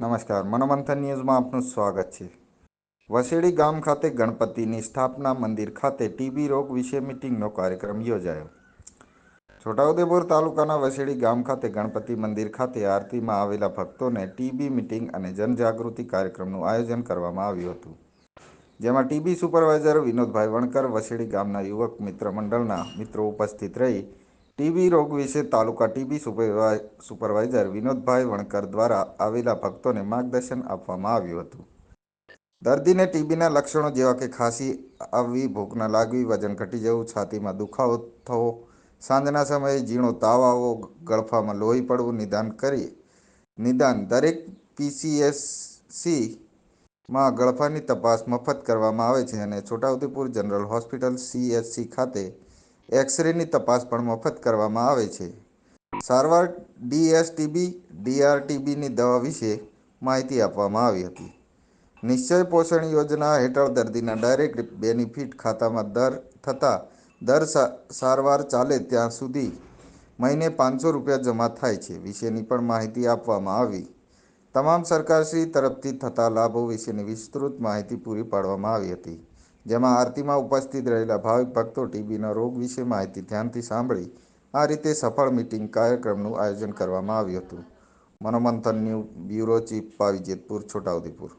નમસ્કાર, મનોમંથન ન્યૂઝમાં આપનું સ્વાગત છે. વસેડી ગામ ખાતે ગણપતિની સ્થાપના મંદિર ખાતે ટીબી રોગ વિશે મીટિંગનો કાર્યક્રમ યોજાયો. છોટાઉદેપુર તાલુકાના વસેડી ગામ ખાતે ગણપતિ મંદિર ખાતે આરતીમાં આવેલા ભક્તોને ટીબી મીટિંગ અને જનજાગૃતિ કાર્યક્રમનું આયોજન કરવામાં આવ્યું હતું. જેમાં ટીબી સુપરવાઇઝર વિનોદભાઈ વણકર, વસેડી ગામના યુવક મિત્ર મંડળના મિત્રો ઉપસ્થિત રહી ટીબી રોગ વિશે તાલુકા ટીબી સુપરવાઈ, સુપરવાઇઝર વિનોદભાઈ વણકર દ્વારા આવેલા ભક્તોને માર્ગદર્શન આપવામાં આવ્યું હતું. દર્દીને ટીબીના લક્ષણો જેવા કે ખાંસી, આવવી ભૂખ ન લાગવી, વજન ઘટી જવું, છાતીમાં દુખાવો થવો, સાંજના સમયે ઝીણો તાવ આવવો, ગળફામાં લોહી પડવું, નિદાન કરી, નિદાન દરેક પીસીએસસી માં ગળફાની તપાસ મફત કરવામાં આવે છે અને છોટાઉદેપુર જનરલ હોસ્પિટલ સીએચસી ખાતે એક્સરેની તપાસ પણ મફત કરવામાં આવે છે. સારવાર ડીએસટીબી, ડીઆરટીબીની દવા વિશે માહિતી આપવામાં આવી હતી. નિશ્ચય પોષણ યોજના હેઠળ દર્દીના ડાયરેક્ટ બેનિફિટ ખાતામાં દર થતાં દર સારવાર ચાલે ત્યાં સુધી મહિને પાંચસો રૂપિયા જમા થાય છે વિશેની પણ માહિતી આપવામાં આવી. તમામ સરકારશ્રી તરફથી થતા લાભો વિશેની વિસ્તૃત માહિતી પૂરી પાડવામાં આવી હતી. જેમાં આરતીમાં ઉપસ્થિત રહેલા ભાવિક ભક્તો ટીબીના રોગ વિશે માહિતી ધ્યાનથી સાંભળી આ રીતે સફળ મીટિંગ કાર્યક્રમનું આયોજન કરવામાં આવ્યું હતું. Manomanthan new bureau chief Pavi Jetpur, Chhota Udepur.